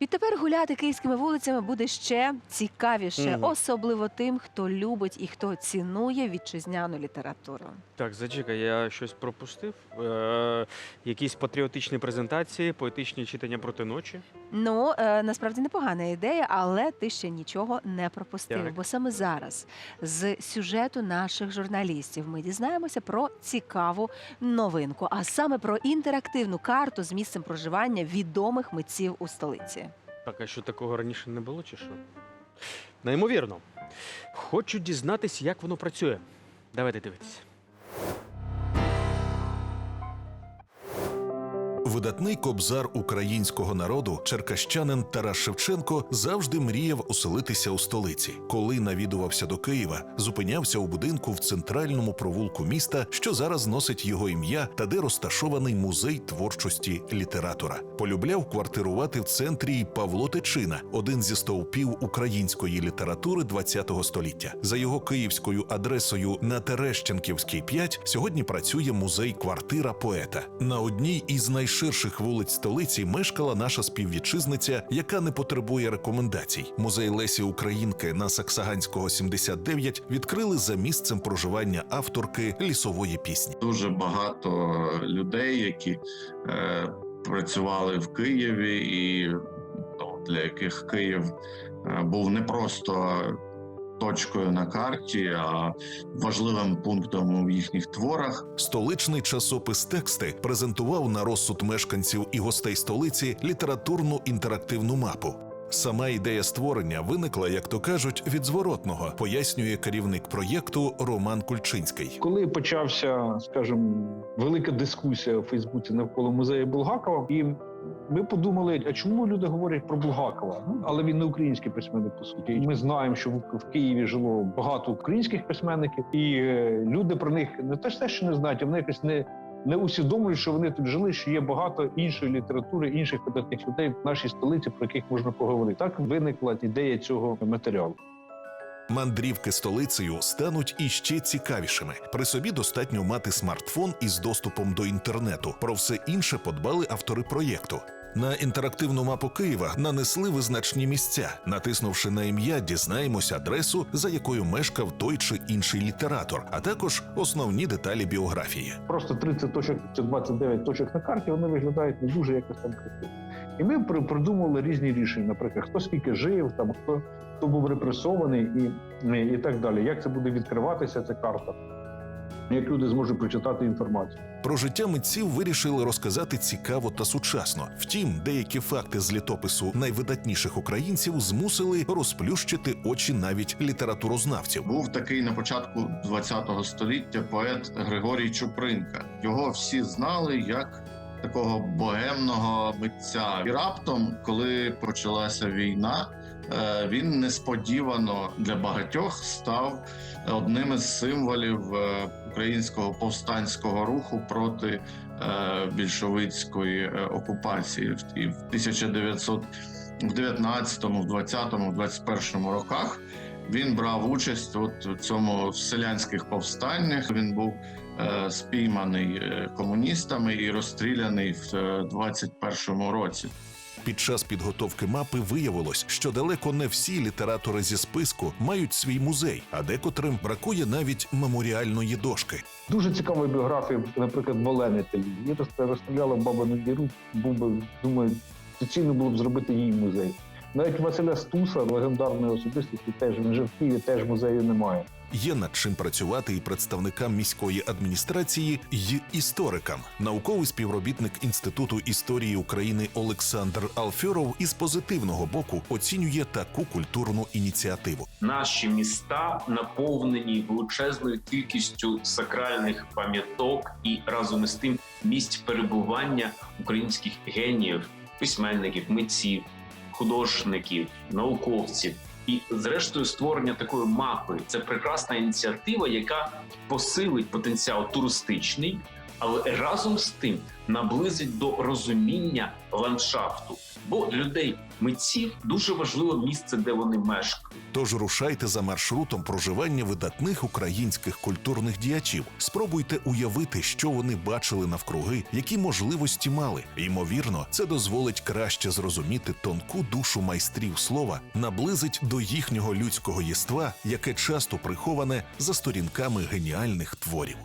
Відтепер гуляти київськими вулицями буде ще цікавіше, Мгм. особливо тим, хто любить і хто цінує вітчизняну літературу. Так, зачекай, я щось пропустив. Е, якісь патріотичні презентації, поетичні читання проти ночі. Ну е, насправді непогана ідея, але ти ще нічого не пропустив. Так. Бо саме зараз з сюжету наших журналістів ми дізнаємося про цікаву новинку, а саме про інтерактивну карту з місцем проживання відомих митців у столиці. Так, а що такого раніше не було, чи що? Неймовірно. Хочу дізнатись, як воно працює. Давайте дивитися. Видатний кобзар українського народу, черкащанин Тарас Шевченко завжди мріяв оселитися у столиці. Коли навідувався до Києва, зупинявся у будинку в центральному провулку міста, що зараз носить його ім'я та де розташований музей творчості літератора. Полюбляв квартирувати в центрі Павло Тичина, один зі стовпів української літератури ХХ століття. За його київською адресою на Терещенківській 5 сьогодні працює музей квартира поета. На одній із найширших вулиць столиці мешкала наша співвітчизниця, яка не потребує рекомендацій. Музей Лесі Українки на Саксаганського 79 відкрили за місцем проживання авторки лісової пісні. дуже багато людей, які е, працювали в Києві, і ну, для яких Київ е, був не просто точкою на карті, а важливим пунктом у їхніх творах. Столичний часопис тексти презентував на розсуд мешканців і гостей столиці літературну інтерактивну мапу. Сама ідея створення виникла, як то кажуть, від зворотного, пояснює керівник проєкту Роман Кульчинський. Коли почався, скажімо, велика дискусія у Фейсбуці навколо музею Булгакова, і ми подумали, а чому люди говорять про Булгакова? Ну, але він не український письменник по суті. Ми знаємо, що в Києві жило багато українських письменників, і е, люди про них не те, що не знають, а вони якось не. Не усвідомлюють, що вони тут жили, що є багато іншої літератури, інших видатних людей в нашій столиці, про яких можна поговорити. Так виникла ідея цього матеріалу. Мандрівки столицею стануть іще цікавішими. При собі достатньо мати смартфон із доступом до інтернету. Про все інше подбали автори проєкту. На інтерактивну мапу Києва нанесли визначні місця. Натиснувши на ім'я, дізнаємося адресу, за якою мешкав той чи інший літератор, а також основні деталі біографії. просто 30 точок чи 29 точок на карті, вони виглядають не дуже якось там красиво. І ми при- придумали різні рішення, наприклад, хто скільки жив, там хто, хто був репресований і, і так далі. Як це буде відкриватися, ця карта? Як люди зможуть прочитати інформацію? Про життя митців вирішили розказати цікаво та сучасно. Втім, деякі факти з літопису найвидатніших українців змусили розплющити очі навіть літературознавців. Був такий на початку ХХ століття поет Григорій Чупринка. Його всі знали як такого богемного митця. І раптом, коли почалася війна, він несподівано для багатьох став одним із символів е, українського повстанського руху проти е, більшовицької е, окупації. І в 1919, в 20, в 21 роках він брав участь от у цьому в селянських повстаннях. Він був е, спійманий е, комуністами і розстріляний в е, 21 році. Під час підготовки мапи виявилось, що далеко не всі літератори зі списку мають свій музей, а декотрим бракує навіть меморіальної дошки. Дуже цікавої біографія, наприклад, Волени та Її розстрі- розстріляла баба на діру. Був би, думаю, доцільно було б зробити їй музей. Навіть Василя Стуса, легендарної особистості, теж він жив в Києві, теж музею немає. Є над чим працювати і представникам міської адміністрації, й історикам. Науковий співробітник Інституту історії України Олександр Алфьоров із позитивного боку оцінює таку культурну ініціативу. Наші міста наповнені величезною кількістю сакральних пам'яток і разом із тим місць перебування українських геніїв, письменників, митців, художників, науковців. І, зрештою, створення такої мапи це прекрасна ініціатива, яка посилить потенціал туристичний, але разом з тим наблизить до розуміння ландшафту, Бо людей митців дуже важливо місце, де вони мешкають. Тож рушайте за маршрутом проживання видатних українських культурних діячів. Спробуйте уявити, що вони бачили навкруги, які можливості мали. Ймовірно, це дозволить краще зрозуміти тонку душу майстрів слова, наблизить до їхнього людського єства, яке часто приховане за сторінками геніальних творів.